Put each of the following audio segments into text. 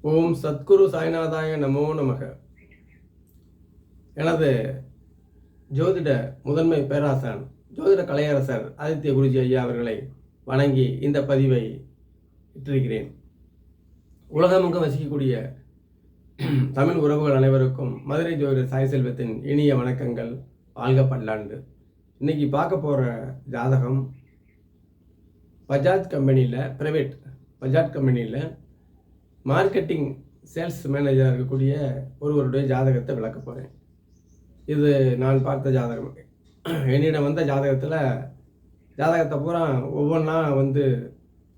ஓம் சத்குரு சாய்நாதாய நமோ நமக. எனது ஜோதிட முதன்மை பேராசன் ஜோதிட கலையரசர் ஆதித்ய குருஜி ஐயா அவர்களை வணங்கி இந்த பதிவை இட்டிருக்கிறேன். உலகமெங்கும் வசிக்கக்கூடிய தமிழ் உறவுகள் அனைவருக்கும் மதுரை ஜோதிடர் சாய் செல்வத்தின் இனிய வணக்கங்கள். வாழ்க பல்லாண்டு. இன்னைக்கு பார்க்க போகிற ஜாதகம் பஜாஜ் கம்பெனியில் ப்ரைவேட் பஜாஜ் கம்பெனியில் மார்க்கெட்டிங் சேல்ஸ் மேனேஜராக இருக்கக்கூடிய ஒருவருடைய ஜாதகத்தை விளக்க போகிறேன் இது நான் பார்த்த ஜாதகம். என்னிடம் வந்த ஜாதகத்தில் ஜாதகத்தை பூரா ஒவ்வொன்றா வந்து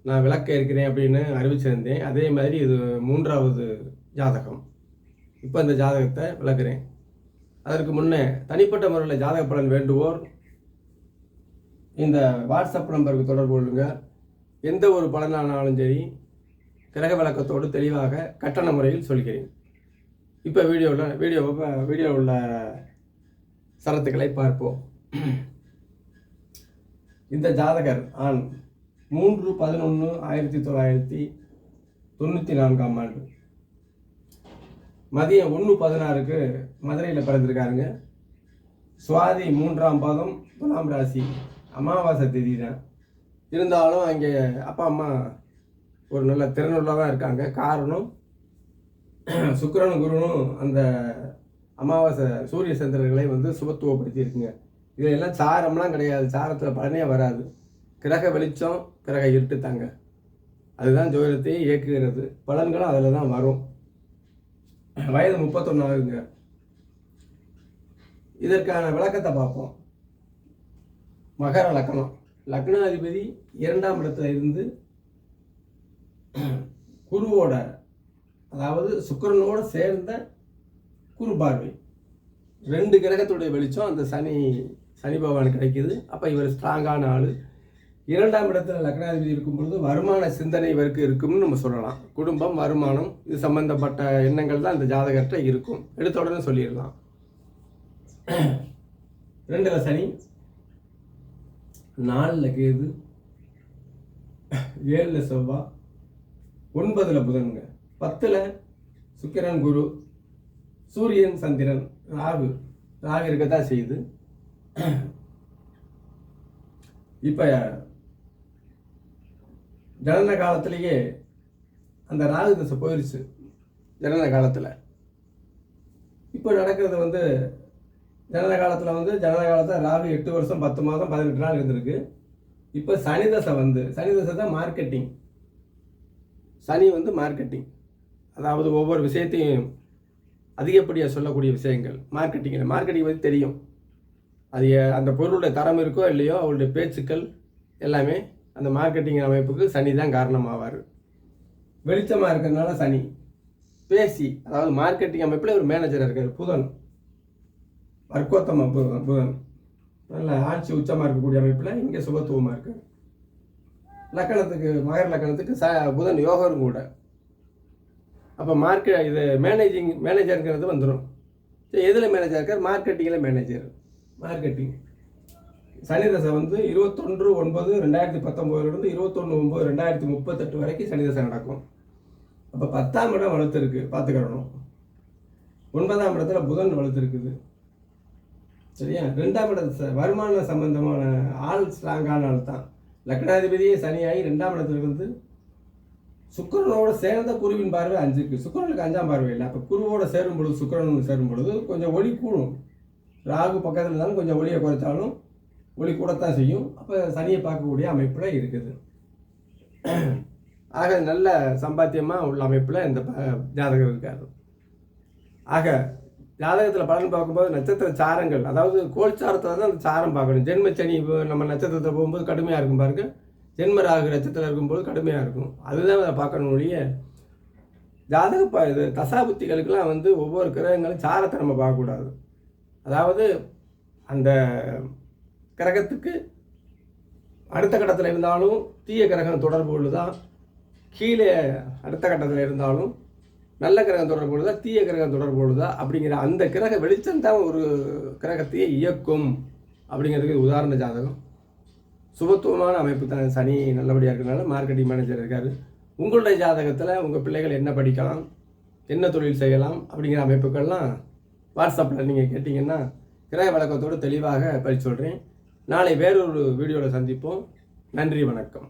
நான் விளக்க இருக்கிறேன் அப்படின்னு அறிவிச்சிருந்தேன். அதே மாதிரி இது மூன்றாவது ஜாதகம். இப்போ இந்த ஜாதகத்தை விளக்குறேன். அதற்கு முன்னே தனிப்பட்ட முறையில் ஜாதக பலன் வேண்டுவோர் இந்த வாட்ஸ்அப் நம்பருக்கு தொடர்பு கொள்ளுங்கள். எந்த ஒரு பலனானாலும் சரி கிரக விளக்கத்தோடு தெளிவாக கட்டண முறையில் சொல்கிறேன். இப்போ வீடியோவில் வீடியோ வீடியோவில் உள்ள சரத்துக்களை பார்ப்போம். இந்த ஜாதகர் ஆண் மூன்று பதினொன்று ஆயிரத்தி தொள்ளாயிரத்தி தொண்ணூற்றி நான்காம் ஆண்டு. மதியம் ஒன்று பதினாறுக்கு மதுரையில் பிறந்திருக்காருங்க. சுவாதி மூன்றாம் பாதம் துலாம் ராசி அமாவாசை தேதி தான் இருந்தாலும் அங்கே அப்பா அம்மா ஒரு நல்ல திறனுள்ளதாக இருக்காங்க. காரணம் சுக்கரனும் குருனும் அந்த அமாவாசை சூரிய சந்திரர்களை வந்து சுபத்துவப்படுத்தி இருக்குங்க இதெல்லாம் சாரம்லாம் கிடையாது. சாரத்தில் பலனே வராது. கிரக வெளிச்சம் கிரக இருட்டு தாங்க. அதுதான் ஜோதிடத்தை இயக்குகிறது. பலன்களும் அதில் தான் வரும். வயது முப்பத்தொன்னு ஆகுங்க இதற்கான விளக்கத்தை பார்ப்போம். மகர லக்கணம். லக்னாதிபதி இரண்டாம் இடத்துல இருந்து குருவோட அதாவது சுக்கிரனோட சேர்ந்த குரு பார்வை. ரெண்டு கிரகத்துடைய வெளிச்சம் அந்த சனி சனி பகவான் கிடைக்கிது. அப்போ இவர் ஸ்ட்ராங்கான ஆள். இரண்டாம் இடத்துல லக்னாதிபதி இருக்கும் பொழுது வருமான சிந்தனை இவருக்கு இருக்கும்னு நம்ம சொல்லலாம். குடும்பம் வருமானம் இது சம்பந்தப்பட்ட எண்ணங்கள் தான் இந்த ஜாதகர்கிட்ட இருக்கும். எடுத்த உடனே சொல்லிடலாம். ரெண்டில் சனி நாலில் கேது ஏழில் செவ்வாய் ஒன்பதில் புதனுங்க. பத்தில் சுக்கிரன் குரு சூரியன் சந்திரன் ராகு. ராகு இருக்கத்தான் செய்யுது. இப்போ ஜனன காலத்திலேயே அந்த ராகு தசை போயிடுச்சு ஜனன காலத்தில். இப்போ நடக்கிறது வந்து ஜனன காலத்தில் வந்து ஜனன காலத்தில் ராகு எட்டு வருஷம் பத்து மாதம் பதினெட்டு நாள் இருந்திருக்கு. இப்போ சனி தசை வந்து சனி தசை தான் மார்க்கெட்டிங் சனி வந்து மார்க்கெட்டிங் அதாவது ஒவ்வொரு விஷயத்தையும் அதிகப்படியாக சொல்லக்கூடிய விஷயங்கள். மார்க்கெட்டிங்கில் மார்க்கெட்டிங் பற்றி தெரியும். அது அந்த பொருளுடைய தரம் இருக்கோ இல்லையோ அவருடைய பேச்சுக்கள் எல்லாமே அந்த மார்க்கெட்டிங் அமைப்புக்கு சனி தான் காரணமாவார். வெளிச்சமாக இருக்கிறதுனால சனி. பேசி அதாவது மார்க்கெட்டிங் அமைப்பில் ஒரு மேனேஜர் இருக்கார் புதன். வர்க்கோத்தம புதன் புதன். நல்ல ஆட்சி உச்சமாக இருக்கக்கூடிய அமைப்பில் இங்கே சுபத்துவமாக இருக்கார். லக்கணத்துக்கு மகர லக்கணத்துக்கு ச புதன் யோகரும் கூட. அப்போ மார்க்கெட் இது மேனேஜிங் மேனேஜருங்கிறது வந்துடும் சரி எதில் மேனேஜர் இருக்கார்? மார்க்கெட்டிங்கில் மேனேஜர் மார்க்கெட்டிங் சனி தசை வந்து இருபத்தொன்று ஒன்பது ரெண்டாயிரத்தி பத்தொம்போதுலேருந்து இருபத்தொன்று ஒம்பது ரெண்டாயிரத்தி முப்பத்தெட்டு வரைக்கும் சனி தசை நடக்கும். அப்போ பத்தாம் இடம் வளர்த்துருக்கு பார்த்துக்கிறணும் ஒன்பதாம் இடத்துல புதன் வளர்த்துருக்குது. சரியா? ரெண்டாம் இடம் வருமான சம்பந்தமான ஆள் ஸ்ட்ராங்கான ஆள் தான் லக்னாதிபதியே சனியாகி ரெண்டாம் இடத்துல இருந்து சுக்கரனோட சேர்ந்த குருவின் பார்வை அஞ்சுக்கு சுக்கரனுக்கு அஞ்சாம் பார்வை இல்லை. அப்போ குருவோட சேரும் பொழுது சுக்கிரன் சேரும் பொழுது கொஞ்சம் ஒளி கூடும். ராகு பக்கத்தில் இருந்தாலும் கொஞ்சம் ஒளியை குறைச்சாலும் ஒளி கூடத்தான் செய்யும். அப்போ சனியை பார்க்கக்கூடிய அமைப்பில் இருக்குது. ஆக நல்ல சம்பாத்தியமாக உள்ள அமைப்பில் இந்த ப- ஜாதகம் இருக்காது ஆக ஜாதகத்தில் பலன் பார்க்கும்போது நட்சத்திர சாரங்கள் அதாவது கோல்சாரத்தில் தான் அந்த சாரம் பார்க்கணும். ஜென்ம சனி இப்போ நம்ம நட்சத்திரத்தில் போகும்போது கடுமையாக இருக்கும் பாருங்க. ஜென்ம ராகு நட்சத்திரம் இருக்கும்போது கடுமையாக இருக்கும். அதுதான் அதை பார்க்கணும் ஒழிய ஜாதக ப இது தசாபுத்திகளுக்கெல்லாம் வந்து ஒவ்வொரு கிரகங்களும் சாரத்தை நம்ம பார்க்கக்கூடாது. அதாவது அந்த கிரகத்துக்கு அடுத்த கட்டத்தில் இருந்தாலும் தீய கிரகம் தொடர்பு உள்ளதான் கீழே அடுத்த கட்டத்தில் இருந்தாலும் நல்ல கிரகம் தொடர்பு தீய கிரகம் தொடர்பு உள்ளதா அப்படிங்கிற அந்த கிரக வெளிச்சம் தான் ஒரு கிரகத்தையே இயக்கும் அப்படிங்கிறதுக்கு உதாரண ஜாதகம். சுபத்துவமான அமைப்பு தான். சனி நல்லபடியாக இருக்கிறனால மார்க்கெட்டிங் மேனேஜர் இருக்கார். உங்களுடைய ஜாதகத்தில் உங்கள் பிள்ளைகள் என்ன படிக்கலாம் என்ன தொழில் செய்யலாம் அப்படிங்கிற அமைப்புகள்லாம் வாட்ஸ்அப்பில் நீங்கள் கேட்டிங்கன்னா கிரக வழக்கத்தோடு தெளிவாக பழி சொல்கிறேன் நாளை வேறொரு வீடியோவில் சந்திப்போம். நன்றி வணக்கம்.